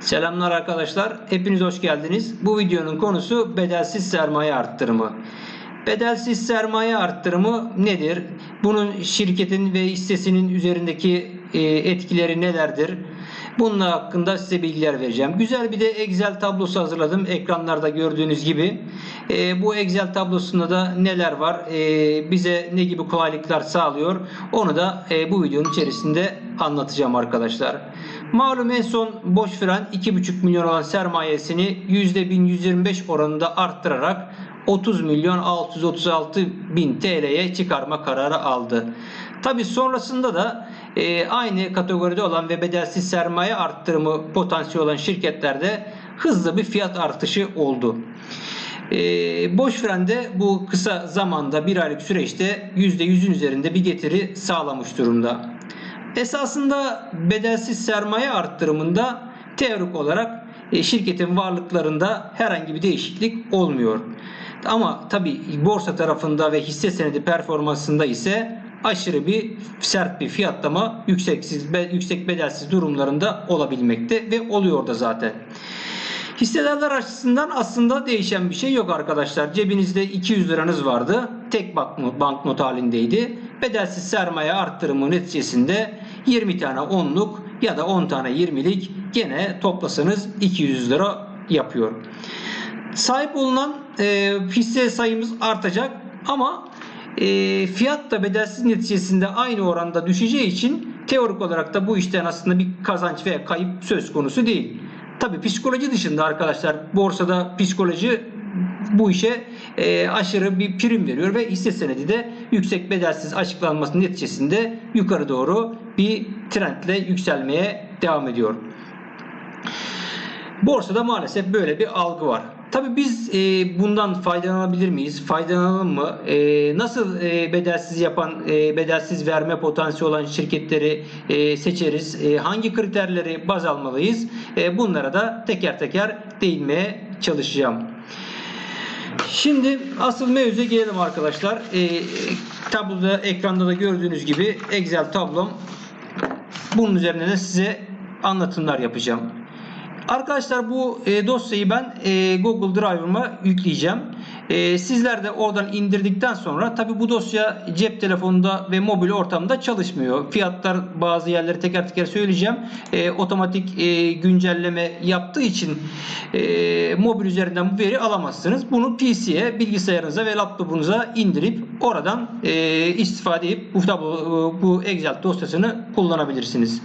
Selamlar arkadaşlar. Hepiniz hoş geldiniz. Bu videonun konusu bedelsiz sermaye arttırımı. Bedelsiz sermaye arttırımı nedir? Bunun şirketin ve hissesinin üzerindeki e, etkileri nelerdir? Bunun hakkında size bilgiler vereceğim. Güzel bir de Excel tablosu hazırladım. Ekranlarda gördüğünüz gibi. E, bu Excel tablosunda da neler var? e, bize ne gibi kolaylıklar sağlıyor? Onu da e, bu videonun içerisinde anlatacağım arkadaşlar. Malum en son boş fren 2,5 milyon olan sermayesini %1125 oranında arttırarak 30 milyon 636 bin TL'ye çıkarma kararı aldı. Tabi sonrasında da e, aynı kategoride olan ve bedelsiz sermaye arttırımı potansiyeli olan şirketlerde hızlı bir fiyat artışı oldu. E, boş frende bu kısa zamanda bir aylık süreçte %100'ün üzerinde bir getiri sağlamış durumda. Esasında bedelsiz sermaye arttırımında teorik olarak e, şirketin varlıklarında herhangi bir değişiklik olmuyor. Ama tabi borsa tarafında ve hisse senedi performansında ise aşırı bir sert bir fiyatlama yükseksiz yüksek bedelsiz durumlarında olabilmekte ve oluyor da zaten. Hissedarlar açısından aslında değişen bir şey yok arkadaşlar. Cebinizde 200 liranız vardı. Tek banknot halindeydi. Bedelsiz sermaye arttırımı neticesinde 20 tane 10'luk ya da 10 tane 20'lik gene toplasanız 200 lira yapıyor. Sahip olunan e, hisse sayımız artacak ama e, fiyat da bedelsiz neticesinde aynı oranda düşeceği için teorik olarak da bu işten aslında bir kazanç veya kayıp söz konusu değil. Tabi psikoloji dışında arkadaşlar borsada psikoloji bu işe e, aşırı bir prim veriyor ve hisse senedi de yüksek bedelsiz açıklanması neticesinde yukarı doğru bir trendle yükselmeye devam ediyor. Borsada maalesef böyle bir algı var. Tabii biz e, bundan faydalanabilir miyiz? Faydalanalım mı? E, nasıl e, bedelsiz yapan, e, bedelsiz verme potansiyeli olan şirketleri e, seçeriz? E, hangi kriterleri baz almalıyız? E, bunlara da teker teker değinmeye çalışacağım. Şimdi asıl mevzuya gelelim arkadaşlar. E, tabloda, ekranda da gördüğünüz gibi Excel tablom. Bunun üzerine de size anlatımlar yapacağım. Arkadaşlar bu e, dosyayı ben e, Google Drive'ıma yükleyeceğim. E, sizler de oradan indirdikten sonra tabi bu dosya cep telefonunda ve mobil ortamda çalışmıyor. Fiyatlar bazı yerleri teker teker söyleyeceğim. E, otomatik e, güncelleme yaptığı için e, mobil üzerinden bu veri alamazsınız. Bunu PC'ye, bilgisayarınıza ve laptopunuza indirip oradan e, istifade edip bu, tablo, bu Excel dosyasını kullanabilirsiniz.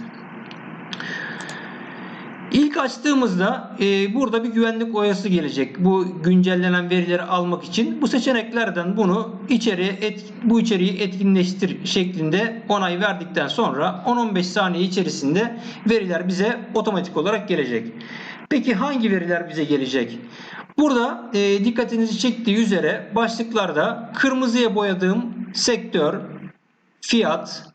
İlk açtığımızda e, burada bir güvenlik oyası gelecek. Bu güncellenen verileri almak için bu seçeneklerden bunu içeriye et, bu içeriği etkinleştir şeklinde onay verdikten sonra 10-15 saniye içerisinde veriler bize otomatik olarak gelecek. Peki hangi veriler bize gelecek? Burada e, dikkatinizi çektiği üzere başlıklarda kırmızıya boyadığım sektör, fiyat,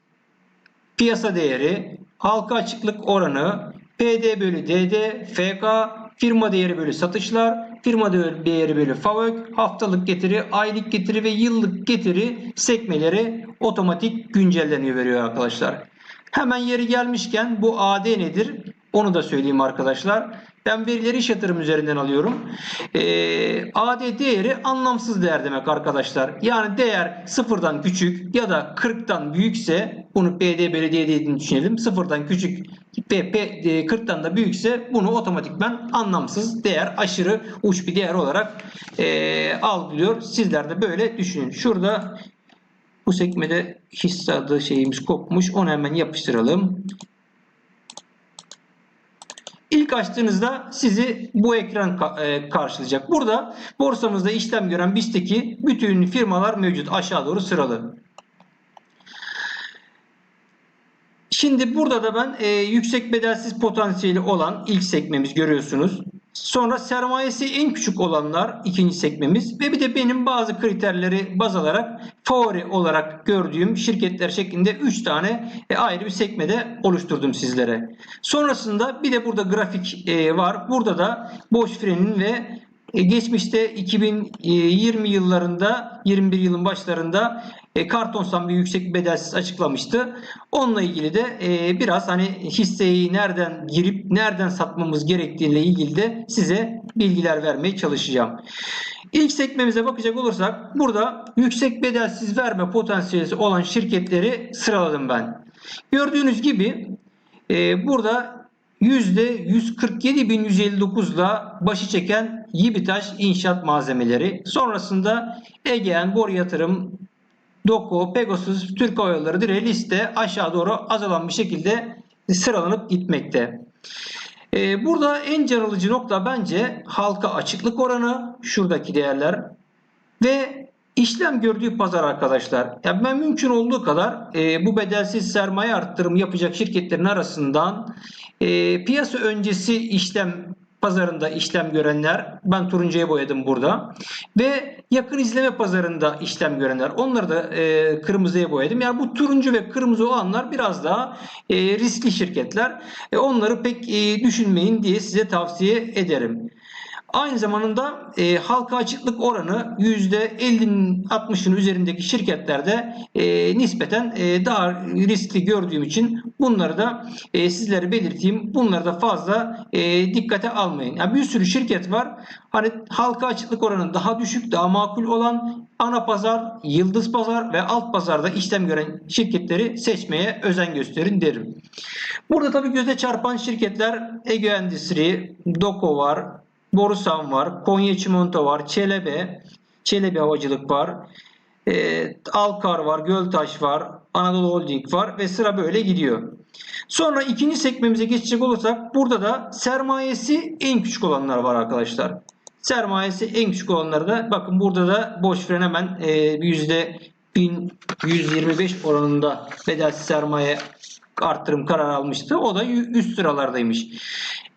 piyasa değeri, halka açıklık oranı, PD bölü DD, FK, firma değeri bölü satışlar, firma değeri bölü FAVÖK, haftalık getiri, aylık getiri ve yıllık getiri sekmeleri otomatik güncelleniyor veriyor arkadaşlar. Hemen yeri gelmişken bu AD nedir? Onu da söyleyeyim arkadaşlar. Ben verileri iş yatırım üzerinden alıyorum. Ee, AD değeri anlamsız değer demek arkadaşlar. Yani değer sıfırdan küçük ya da 40'tan büyükse bunu PD belediye dediğini düşünelim. Sıfırdan küçük ve 40'tan da büyükse bunu otomatikman anlamsız değer aşırı uç bir değer olarak e, algılıyor. Sizler de böyle düşünün. Şurada bu sekmede hisse adı şeyimiz kopmuş. Onu hemen yapıştıralım. İlk açtığınızda sizi bu ekran e, karşılayacak. Burada borsamızda işlem gören BIST'teki bütün firmalar mevcut. Aşağı doğru sıralı. Şimdi burada da ben e, yüksek bedelsiz potansiyeli olan ilk sekmemiz görüyorsunuz. Sonra sermayesi en küçük olanlar ikinci sekmemiz ve bir de benim bazı kriterleri baz alarak favori olarak gördüğüm şirketler şeklinde 3 tane e, ayrı bir sekmede oluşturdum sizlere. Sonrasında bir de burada grafik e, var. Burada da boş frenin ve e, geçmişte 2020 yıllarında 21 yılın başlarında e, Kartonsan bir yüksek bedelsiz açıklamıştı. Onunla ilgili de e, biraz hani hisseyi nereden girip nereden satmamız gerektiğiyle ilgili de size bilgiler vermeye çalışacağım. İlk sekmemize bakacak olursak burada yüksek bedelsiz verme potansiyeli olan şirketleri sıraladım ben. Gördüğünüz gibi e, burada %147.159 ile başı çeken Yibitaş İnşaat Malzemeleri. Sonrasında Egean, Bor Yatırım, Doko, Pegasus, Türk Hava Yolları diye liste aşağı doğru azalan bir şekilde sıralanıp gitmekte. Ee, burada en can alıcı nokta bence halka açıklık oranı, şuradaki değerler ve işlem gördüğü pazar arkadaşlar. Yani ben mümkün olduğu kadar e, bu bedelsiz sermaye arttırımı yapacak şirketlerin arasından e, piyasa öncesi işlem pazarında işlem görenler ben turuncuya boyadım burada ve yakın izleme pazarında işlem görenler onları da e, kırmızıya boyadım. Yani bu turuncu ve kırmızı olanlar biraz daha e, riskli şirketler. E, onları pek e, düşünmeyin diye size tavsiye ederim. Aynı zamanda e, halka açıklık oranı %50'nin 60'ın üzerindeki şirketlerde e, nispeten e, daha riskli gördüğüm için bunları da e, sizlere belirteyim. Bunları da fazla e, dikkate almayın. Yani bir sürü şirket var. Hani halka açıklık oranı daha düşük, daha makul olan ana pazar, yıldız pazar ve alt pazarda işlem gören şirketleri seçmeye özen gösterin derim. Burada tabii göze çarpan şirketler Ege Endüstri, Doko var, Borusan var, Konya Çimento var, Çelebe, Çelebi Havacılık var, e, Alkar var, Göltaş var, Anadolu Holding var ve sıra böyle gidiyor. Sonra ikinci sekmemize geçecek olursak burada da sermayesi en küçük olanlar var arkadaşlar. Sermayesi en küçük olanları da bakın burada da boş fren hemen e, yüzde 1125 oranında bedelsiz sermaye arttırım kararı almıştı. O da üst sıralardaymış.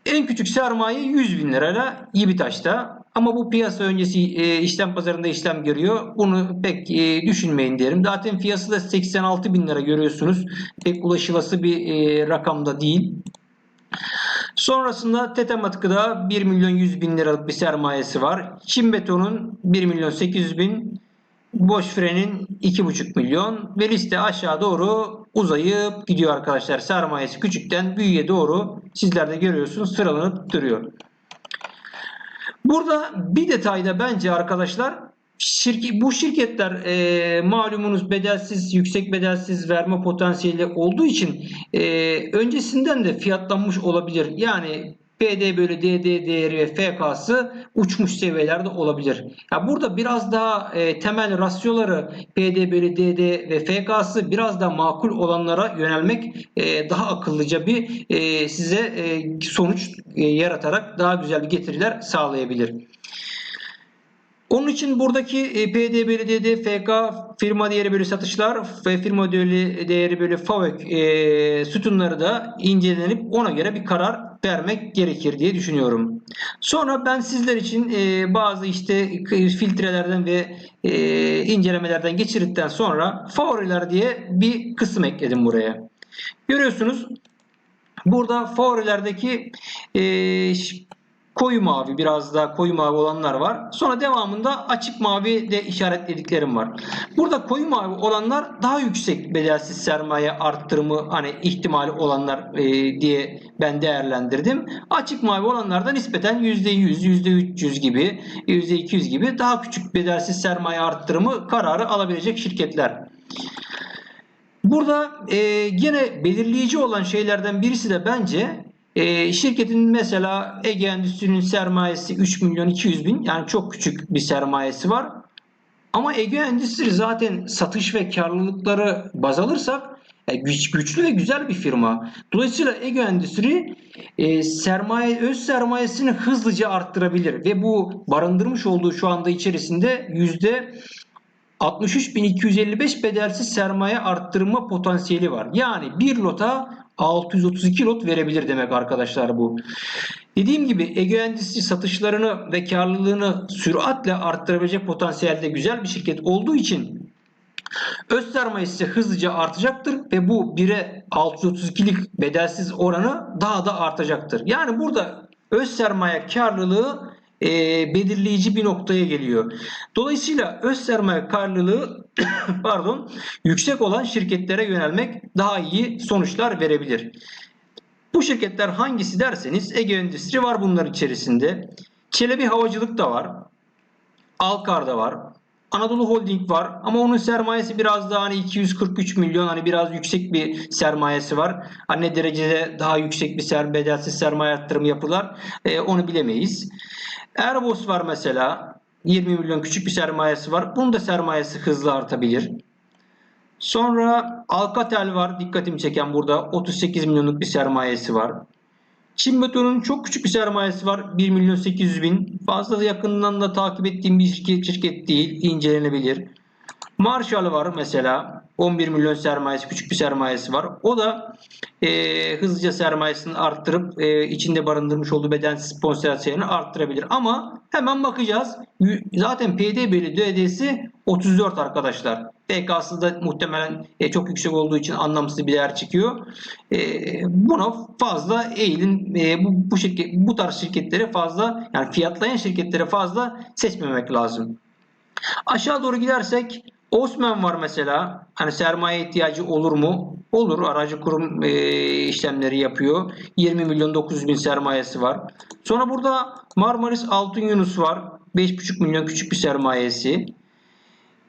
En küçük sermaye 100 bin lirayla Yibitaş'ta. Ama bu piyasa öncesi e, işlem pazarında işlem görüyor. Bunu pek e, düşünmeyin derim. Zaten fiyatı da 86 bin lira görüyorsunuz. Pek ulaşılası bir e, rakamda değil. Sonrasında Tetematik'da 1 milyon 100 bin liralık bir sermayesi var. Çin Beton'un 1 milyon 800 bin Boş frenin 2,5 milyon ve liste aşağı doğru uzayıp gidiyor arkadaşlar. Sermayesi küçükten büyüğe doğru sizler de görüyorsunuz sıralanıp duruyor. Burada bir detayda bence arkadaşlar şirket, bu şirketler e, malumunuz bedelsiz, yüksek bedelsiz verme potansiyeli olduğu için e, öncesinden de fiyatlanmış olabilir. Yani PD bölü DD değeri ve FK'sı uçmuş seviyelerde olabilir. Ya burada biraz daha e, temel rasyoları PD bölü DD ve FK'sı biraz daha makul olanlara yönelmek e, daha akıllıca bir e, size e, sonuç e, yaratarak daha güzel bir getiriler sağlayabilir. Onun için buradaki e, PD bölü DD, FK, firma değeri bölü satışlar ve firma değeri bölü FAVÖK e, sütunları da incelenip ona göre bir karar vermek gerekir diye düşünüyorum. Sonra ben sizler için e, bazı işte filtrelerden ve e, incelemelerden geçirdikten sonra favoriler diye bir kısım ekledim buraya. Görüyorsunuz burada favorilerdeki e, koyu mavi biraz daha koyu mavi olanlar var. Sonra devamında açık mavi de işaretlediklerim var. Burada koyu mavi olanlar daha yüksek bedelsiz sermaye arttırımı hani ihtimali olanlar e, diye ben değerlendirdim. Açık mavi olanlarda nispeten %100, %300 gibi, %200 gibi daha küçük bedelsiz sermaye arttırımı kararı alabilecek şirketler. Burada e, gene belirleyici olan şeylerden birisi de bence e, şirketin mesela Ege Endüstri'nin sermayesi 3 milyon 200 bin yani çok küçük bir sermayesi var. Ama Ege Endüstri zaten satış ve karlılıkları baz alırsak e, güç, güçlü ve güzel bir firma. Dolayısıyla Ege Endüstri e, sermaye öz sermayesini hızlıca arttırabilir ve bu barındırmış olduğu şu anda içerisinde yüzde 63.255 bedelsiz sermaye arttırma potansiyeli var. Yani bir lota 632 lot verebilir demek arkadaşlar bu. Dediğim gibi Ege Endüstri satışlarını ve karlılığını süratle arttırabilecek potansiyelde güzel bir şirket olduğu için öz sermayesi hızlıca artacaktır ve bu 1'e 632'lik bedelsiz oranı daha da artacaktır. Yani burada öz sermaye karlılığı e, belirleyici bir noktaya geliyor. Dolayısıyla öz sermaye karlılığı pardon yüksek olan şirketlere yönelmek daha iyi sonuçlar verebilir. Bu şirketler hangisi derseniz Ege Endüstri var bunların içerisinde. Çelebi Havacılık da var. Alkar da var. Anadolu Holding var ama onun sermayesi biraz daha hani 243 milyon hani biraz yüksek bir sermayesi var. Hani ne derecede daha yüksek bir ser, bedelsiz sermaye arttırımı yapılar e, onu bilemeyiz. Airbus var mesela 20 milyon küçük bir sermayesi var. Bunun da sermayesi hızlı artabilir. Sonra Alcatel var dikkatimi çeken burada 38 milyonluk bir sermayesi var. Çin Beton'un çok küçük bir sermayesi var. 1 milyon 800 bin. Fazla da yakından da takip ettiğim bir şirket, şirket değil. incelenebilir. Marshall var mesela. 11 milyon sermayesi, küçük bir sermayesi var. O da e, hızlıca sermayesini arttırıp e, içinde barındırmış olduğu bedensiz potansiyelini arttırabilir. Ama hemen bakacağız. Zaten PDB'li DD'si 34 arkadaşlar. PK'sı da muhtemelen e, çok yüksek olduğu için anlamsız bir değer çıkıyor. E, buna fazla eğilin e, bu, bu şirket bu tarz şirketleri fazla yani fiyatlayan şirketleri fazla seçmemek lazım. Aşağı doğru gidersek Osman var mesela. Hani sermaye ihtiyacı olur mu? Olur. Aracı kurum e, işlemleri yapıyor. 20 milyon 900 bin sermayesi var. Sonra burada Marmaris Altın Yunus var. 5,5 milyon küçük bir sermayesi.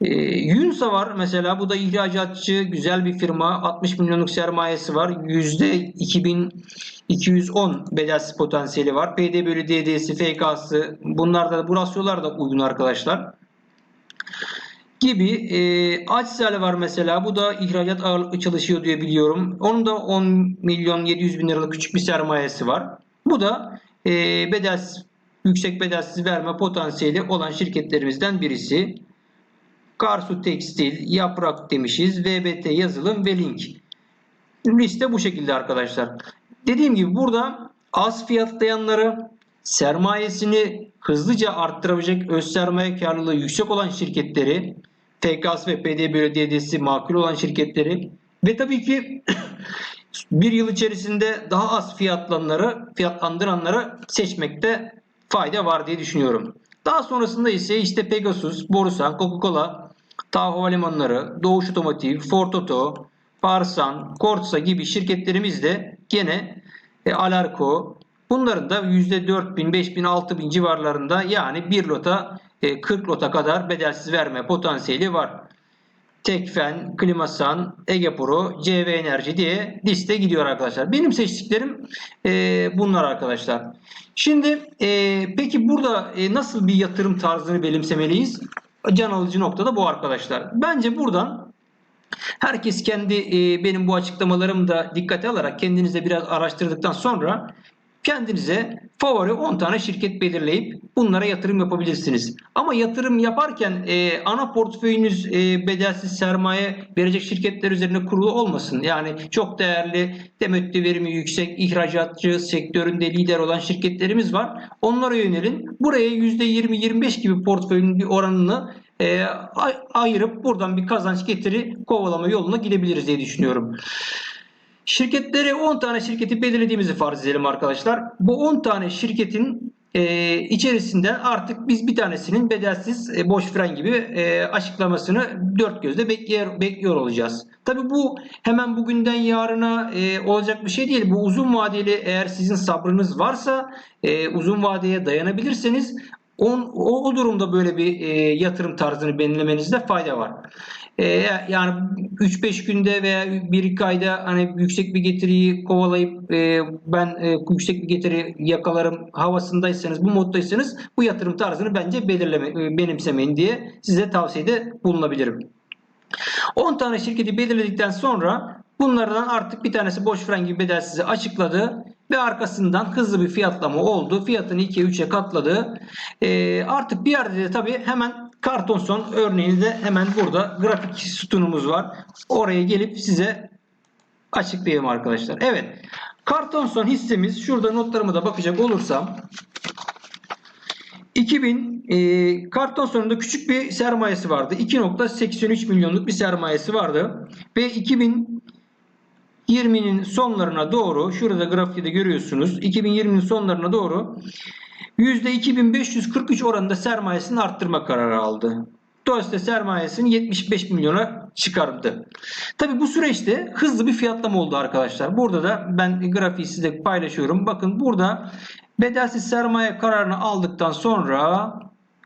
E, Yunsa var mesela. Bu da ihracatçı. Güzel bir firma. 60 milyonluk sermayesi var. %2210 bedelsiz potansiyeli var. PD bölü DD'si, FK'sı. Bunlar da bu rasyolar da uygun arkadaşlar gibi. E, Acsel var mesela. Bu da ihracat ağırlıklı çalışıyor diye biliyorum. Onun da 10 milyon 700 bin liralık küçük bir sermayesi var. Bu da e, bedelsiz, yüksek bedelsiz verme potansiyeli olan şirketlerimizden birisi. Karsu Tekstil, Yaprak demişiz, VBT Yazılım ve Link. Liste bu şekilde arkadaşlar. Dediğim gibi burada az fiyatlayanları, sermayesini hızlıca arttırabilecek öz sermaye karlılığı yüksek olan şirketleri TKS ve PD Belediyesi makul olan şirketleri ve tabii ki bir yıl içerisinde daha az fiyatlananları, fiyatlandıranları seçmekte fayda var diye düşünüyorum. Daha sonrasında ise işte Pegasus, Borusan, Coca-Cola, Tahoe Havalimanları, Doğuş Otomotiv, Ford Auto, Parsan, Korsa gibi şirketlerimiz de gene e, Alarko bunların da %4000, 5000, 6000 civarlarında yani bir lota 40 e, lota kadar bedelsiz verme potansiyeli var. Tekfen, Klimasan, Ege Pro, CV Enerji diye liste gidiyor arkadaşlar. Benim seçtiklerim e, bunlar arkadaşlar. Şimdi e, peki burada e, nasıl bir yatırım tarzını benimsemeliyiz? Can alıcı nokta bu arkadaşlar. Bence buradan herkes kendi e, benim bu açıklamalarımı da dikkate alarak kendinize biraz araştırdıktan sonra Kendinize favori 10 tane şirket belirleyip bunlara yatırım yapabilirsiniz. Ama yatırım yaparken e, ana portföyünüz e, bedelsiz sermaye verecek şirketler üzerine kurulu olmasın. Yani çok değerli, temettü verimi yüksek, ihracatçı sektöründe lider olan şirketlerimiz var. Onlara yönelin. Buraya %20-25 gibi portföyün bir oranını e, ayırıp buradan bir kazanç getiri kovalama yoluna gidebiliriz diye düşünüyorum. Şirketleri 10 tane şirketi belirlediğimizi farz edelim arkadaşlar. Bu 10 tane şirketin e, içerisinden artık biz bir tanesinin bedelsiz e, boş fren gibi e, açıklamasını dört gözle bekliyor, bekliyor olacağız. Tabi bu hemen bugünden yarına e, olacak bir şey değil. Bu uzun vadeli eğer sizin sabrınız varsa e, uzun vadeye dayanabilirseniz on, o, o durumda böyle bir e, yatırım tarzını belirlemenizde fayda var. E, yani 3-5 günde veya 1-2 ayda hani yüksek bir getiriyi kovalayıp e, ben e, yüksek bir getiri yakalarım havasındaysanız bu moddaysanız bu yatırım tarzını bence belirleme, e, benimsemeyin diye size tavsiyede bulunabilirim. 10 tane şirketi belirledikten sonra bunlardan artık bir tanesi boş fren gibi bedelsizi açıkladı ve arkasından hızlı bir fiyatlama oldu. Fiyatını 2'ye 3'e katladı. E, artık bir yerde de tabii hemen Karton son örneğini de hemen burada grafik sütunumuz var. Oraya gelip size açıklayayım arkadaşlar. Evet. Karton son hissemiz şurada notlarıma da bakacak olursam 2000 e, karton sonunda küçük bir sermayesi vardı. 2.83 milyonluk bir sermayesi vardı. Ve 2020'nin sonlarına doğru şurada grafikte görüyorsunuz. 2020'nin sonlarına doğru %2543 oranında sermayesini arttırma kararı aldı. Dolayısıyla sermayesini 75 milyona çıkardı. Tabi bu süreçte hızlı bir fiyatlama oldu arkadaşlar. Burada da ben grafiği size paylaşıyorum. Bakın burada bedelsiz sermaye kararını aldıktan sonra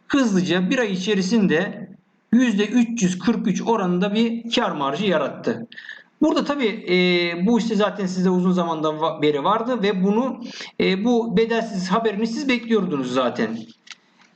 hızlıca bir ay içerisinde %343 oranında bir kar marjı yarattı. Burada tabii e, bu işte zaten size uzun zamandan beri vardı ve bunu e, bu bedelsiz haberini siz bekliyordunuz zaten.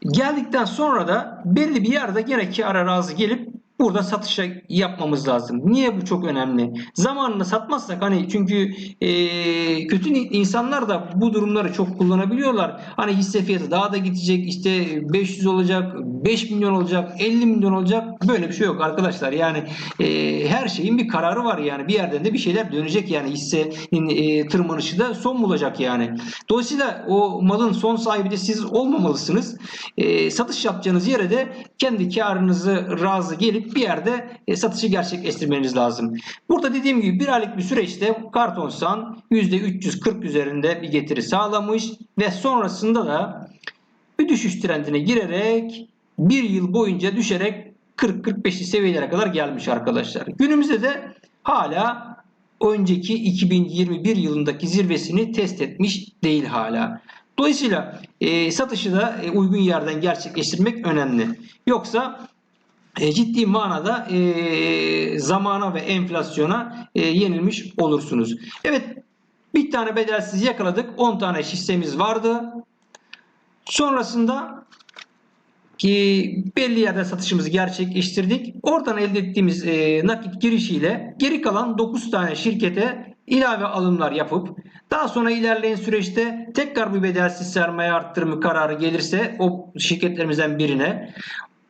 Geldikten sonra da belli bir yerde gene kâra razı gelip burada satışa yapmamız lazım. Niye bu çok önemli? Zamanında satmazsak hani çünkü e, kötü insanlar da bu durumları çok kullanabiliyorlar. Hani hisse fiyatı daha da gidecek işte 500 olacak 5 milyon olacak 50 milyon olacak böyle bir şey yok arkadaşlar. Yani e, her şeyin bir kararı var yani bir yerden de bir şeyler dönecek yani hissenin e, tırmanışı da son bulacak yani. Dolayısıyla o malın son sahibi de siz olmamalısınız. E, satış yapacağınız yere de kendi karınızı razı gelip bir yerde e, satışı gerçekleştirmeniz lazım. Burada dediğim gibi bir aylık bir süreçte Kartonsan %340 üzerinde bir getiri sağlamış ve sonrasında da bir düşüş trendine girerek bir yıl boyunca düşerek 40-45'li seviyelere kadar gelmiş arkadaşlar. Günümüzde de hala önceki 2021 yılındaki zirvesini test etmiş değil hala. Dolayısıyla e, satışı da e, uygun yerden gerçekleştirmek önemli. Yoksa ciddi manada e, zamana ve enflasyona e, yenilmiş olursunuz. Evet bir tane bedelsiz yakaladık. 10 tane hissemiz vardı. Sonrasında ki belli yerde satışımızı gerçekleştirdik. Oradan elde ettiğimiz e, nakit girişiyle geri kalan 9 tane şirkete ilave alımlar yapıp daha sonra ilerleyen süreçte tekrar bir bedelsiz sermaye arttırımı kararı gelirse o şirketlerimizden birine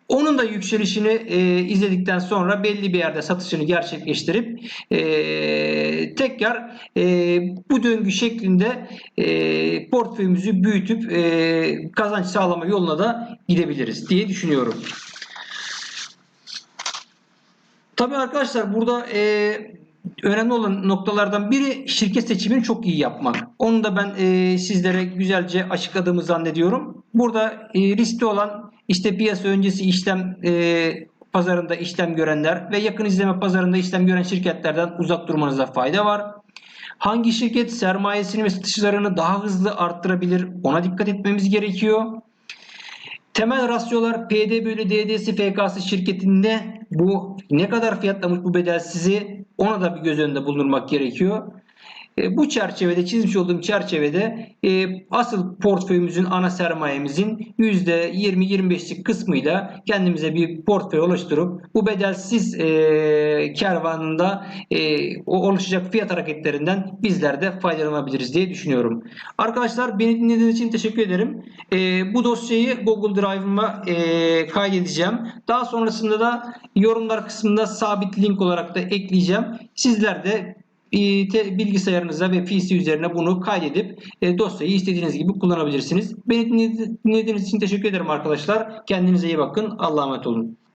onun da yükselişini e, izledikten sonra belli bir yerde satışını gerçekleştirip e, tekrar e, bu döngü şeklinde e, portföyümüzü büyütüp e, kazanç sağlama yoluna da gidebiliriz diye düşünüyorum. Tabii arkadaşlar burada e, önemli olan noktalardan biri şirket seçimini çok iyi yapmak. Onu da ben e, sizlere güzelce açıkladığımı zannediyorum. Burada e, riskli olan işte piyasa öncesi işlem e, pazarında işlem görenler ve yakın izleme pazarında işlem gören şirketlerden uzak durmanıza fayda var. Hangi şirket sermayesini ve satışlarını daha hızlı arttırabilir ona dikkat etmemiz gerekiyor. Temel rasyolar PD bölü DD'si FK'sı şirketinde bu ne kadar fiyatlamış bu bedelsizi ona da bir göz önünde bulundurmak gerekiyor. E, bu çerçevede çizmiş olduğum çerçevede e, asıl portföyümüzün ana sermayemizin %20-25'lik kısmıyla kendimize bir portföy oluşturup bu bedelsiz e, kervanında e, oluşacak fiyat hareketlerinden bizler de faydalanabiliriz diye düşünüyorum. Arkadaşlar beni dinlediğiniz için teşekkür ederim. E, bu dosyayı Google Drive'ıma e, kaydedeceğim. Daha sonrasında da yorumlar kısmında sabit link olarak da ekleyeceğim. Sizler de bilgisayarınıza ve PC üzerine bunu kaydedip e, dosyayı istediğiniz gibi kullanabilirsiniz. Beni dinledi- dinlediğiniz için teşekkür ederim arkadaşlar. Kendinize iyi bakın. Allah'a emanet olun.